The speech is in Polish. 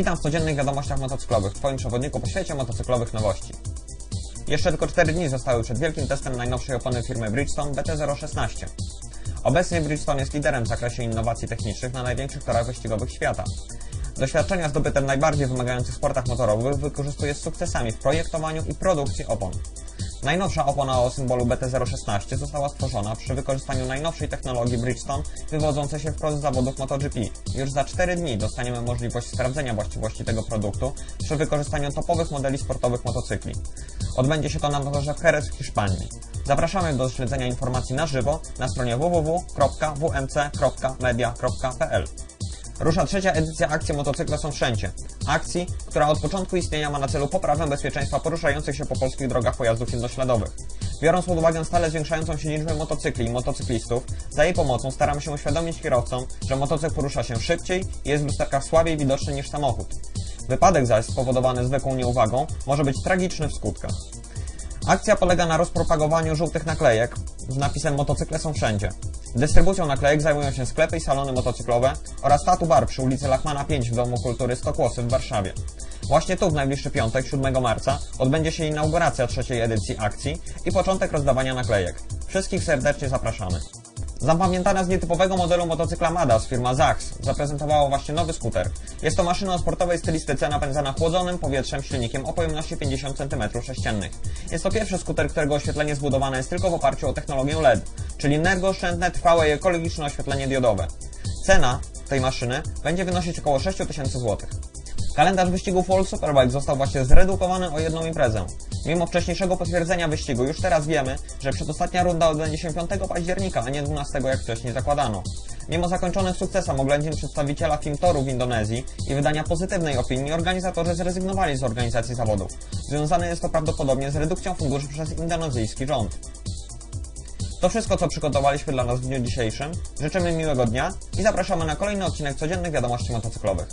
Witam w codziennych wiadomościach motocyklowych, Twoim przewodniku po świecie motocyklowych nowości. Jeszcze tylko 4 dni zostały przed wielkim testem najnowszej opony firmy Bridgestone BT016. Obecnie Bridgestone jest liderem w zakresie innowacji technicznych na największych torach wyścigowych świata. Doświadczenia zdobyte w najbardziej wymagających sportach motorowych wykorzystuje z sukcesami w projektowaniu i produkcji opon. Najnowsza opona o symbolu BT016 została stworzona przy wykorzystaniu najnowszej technologii Bridgestone wywodzącej się wprost z zawodów MotoGP. Już za 4 dni dostaniemy możliwość sprawdzenia właściwości tego produktu przy wykorzystaniu topowych modeli sportowych motocykli. Odbędzie się to na motorze Jerez w Hiszpanii. Zapraszamy do śledzenia informacji na żywo na stronie www.wmc.media.pl. Rusza trzecia edycja akcji Motocykle są wszędzie. Akcji, która od początku istnienia ma na celu poprawę bezpieczeństwa poruszających się po polskich drogach pojazdów jednośladowych. Biorąc pod uwagę stale zwiększającą się liczbę motocykli i motocyklistów, za jej pomocą staramy się uświadomić kierowcom, że motocykl porusza się szybciej i jest w lusterkach słabiej widoczny niż samochód. Wypadek zaś spowodowany zwykłą nieuwagą może być tragiczny w skutkach. Akcja polega na rozpropagowaniu żółtych naklejek z napisem Motocykle są wszędzie. Dystrybucją naklejek zajmują się sklepy i salony motocyklowe oraz Tatu Bar przy ulicy Lachmana 5 w Domu Kultury Stokłosy w Warszawie. Właśnie tu w najbliższy piątek, 7 marca, odbędzie się inauguracja trzeciej edycji akcji i początek rozdawania naklejek. Wszystkich serdecznie zapraszamy. Zapamiętana z nietypowego modelu motocykla Madas firma Zax zaprezentowała właśnie nowy skuter. Jest to maszyna o sportowej stylistyce napędzana chłodzonym powietrzem silnikiem o pojemności 50 cm3. Jest to pierwszy skuter, którego oświetlenie zbudowane jest tylko w oparciu o technologię LED, czyli energooszczędne, trwałe i ekologiczne oświetlenie diodowe. Cena tej maszyny będzie wynosić około 6000 zł. Kalendarz wyścigów World Superbike został właśnie zredukowany o jedną imprezę. Mimo wcześniejszego potwierdzenia wyścigu, już teraz wiemy, że przedostatnia runda odbędzie się 5 października, a nie 12 jak wcześniej zakładano. Mimo zakończonych sukcesem oględzin przedstawiciela Filmtoru w Indonezji i wydania pozytywnej opinii, organizatorzy zrezygnowali z organizacji zawodów. Związane jest to prawdopodobnie z redukcją funduszy przez indonezyjski rząd. To wszystko, co przygotowaliśmy dla nas w dniu dzisiejszym. Życzymy miłego dnia i zapraszamy na kolejny odcinek codziennych wiadomości motocyklowych.